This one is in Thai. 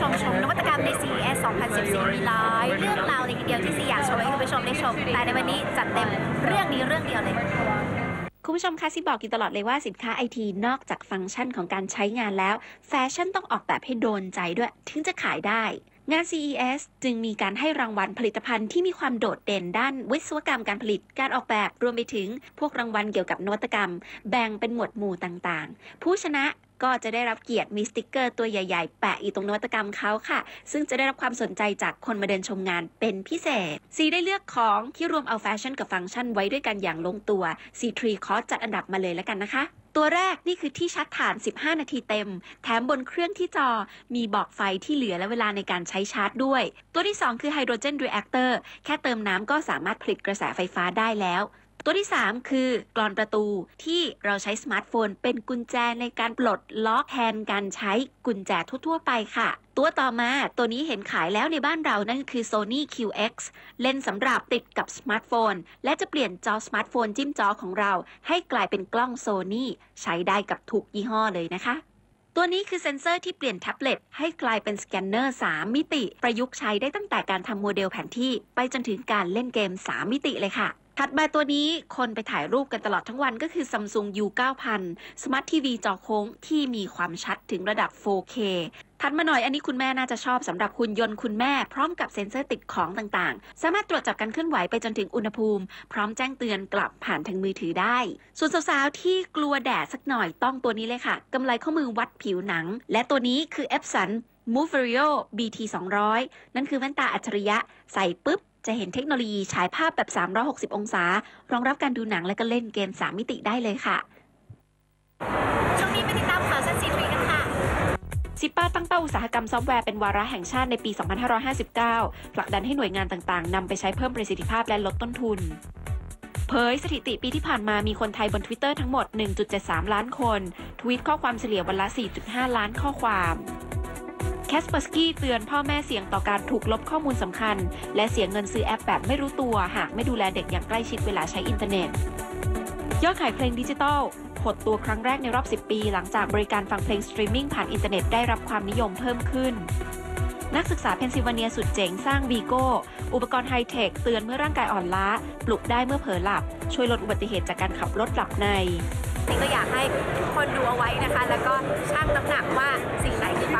ชมชมนวัตกรรมใน CES 2014 มีหลายเรื่องราวเลยทีเดียวที่ซีอยากโชว์ให้คุณผู้ชมได้ชม แต่ในวันนี้จัดเต็มเรื่องนี้เรื่องเดียวเลยคุณผู้ชมคะซิบอกอยู่ตลอดเลยว่าสินค้าไอทีนอกจากฟังก์ชันของการใช้งานแล้ว แฟชั่นต้องออกแบบให้โดนใจด้วย ถึงจะขายได้ งาน CES จึงมีการให้รางวัลผลิตภัณฑ์ที่มีความโดดเด่นด้านวิศวกรรมการผลิตการออกแบบรวมไปถึงพวกรางวัลเกี่ยวกับนวัตกรรม แบ่งเป็นหมวดหมู่ต่างๆ ผู้ชนะ ก็จะได้รับเกียรติมีสติกเกอร์ตัวใหญ่ๆ แปะอยู่ตรงนวัตกรรมเขาค่ะ ซึ่งจะได้รับความสนใจจากคนมาเดินชมงานเป็นพิเศษซีได้เลือกของที่รวมเอาแฟชั่นกับฟังก์ชันไว้ด้วยกันอย่างลงตัว C3 คอร์จัดอันดับมาเลยแล้วกันนะคะตัวแรกนี่คือที่ชัดฐาน 15 นาทีเต็ม แถมบนเครื่องที่จอมีบอกไฟที่เหลือและเวลาในการใช้ชาร์จด้วย ตัวที่ 2 คือไฮโดรเจน r รีแอคเตอร์แค่เติมน้ำก็สามารถผลิตกระแสไฟฟ้าได้แล้ว ตัวที่ 3 คือกรอนประตูที่เราใช้สมาร์ทโฟน เป็นกุญแจในการปลดล็อกแทนการใช้กุญแจทั่ว ๆ ไปค่ะ ตัวต่อมาตัวนี้เห็นขายแล้วในบ้านเรานั่นคือ Sony QX เลนส์สำหรับติดกับสมาร์ทโฟน และจะเปลี่ยนจอสมาร์ทโฟนจิ้มจอของเรา ให้กลายเป็นกล้อง Sony ใช้ได้กับทุกยี่ห้อเลยนะคะตัวนี้คือเซ็นเซอร์ที่เปลี่ยนแท็บเล็ตให้กลายเป็นสแกนเนอร์ 3 มิติ ประยุกต์ใช้ได้ตั้งแต่การทำโมเดลแผนที่ ไปจนถึงการเล่นเกม 3 มิติเลยค่ะ ถัดมาตัวนี้คนไปถ่ายรูปกันตลอดทั้งวันก็คือ Samsung U9000 Smart TV จอโค้งที่มีความชัดถึงระดับ 4K ถัดมาหน่อยอันนี้คุณแม่น่าจะชอบสำหรับหุ่นยนต์คุณแม่พร้อมกับเซ็นเซอร์ติดของต่างๆ สามารถตรวจจับการเคลื่อนไหวไปจนถึงอุณหภูมิ พร้อมแจ้งเตือนกลับผ่านทางมือถือได้ ส่วนสาวๆที่กลัวแดดสักหน่อยต้องตัวนี้เลยค่ะกำไลข้อมือวัดผิวหนัง และตัวนี้คือ Epson Moverio BT 200 นั่นคือแว่นตาอัจฉริยะ ใส่ปุ๊บ จะเห็นเทคโนโลยีฉายภาพแบบ 360 องศา รองรับการดูหนังและก็เล่นเกม 3 มิติได้เลยค่ะ ช่วงนี้ไปติดตามข่าวสั้นซีทรีกันค่ะ ซิปป้าตั้งเป้าอุตสาหกรรมซอฟต์แวร์เป็นวาระแห่งชาติในปี 2559 ผลักดันให้หน่วยงานต่างๆนำไปใช้เพิ่มประสิทธิภาพและลดต้นทุน เผยสถิติปีที่ผ่านมามีคนไทยบน Twitter ทั้งหมด 1.73 ล้านคน ทวีตข้อความเฉลี่ยวันละ 4.5 ล้านข้อความ แคสเปอร์สกี้เตือนพ่อแม่เสี่ยงต่อการถูกลบข้อมูลสำคัญ และเสียเงินซื้อแอปแบบไม่รู้ตัวหากไม่ดูแลเด็กอย่างใกล้ชิดเวลาใช้อินเทอร์เน็ต ยอดขายเพลงดิจิทัลหดตัวครั้งแรกในรอบ 10 ปี หลังจากบริการฟังเพลงสตรีมมิ่งผ่านอินเทอร์เน็ตได้รับความนิยมเพิ่มขึ้น นักศึกษาเพนซิลเวเนียสุดเจ๋งสร้างวีโก้ อุปกรณ์ไฮเทคเตือนเมื่อร่างกายอ่อนล้า ปลุกได้เมื่อเผลอหลับ ช่วยลดอุบัติเหตุจากการขับรถหลับในนี่ก็อยากให้คนดูเอาไว้นะคะ แล้วก็ชั่งน้ำหนักว่าสิ่งไหนมีความคุ้มค่ากับคุณมากที่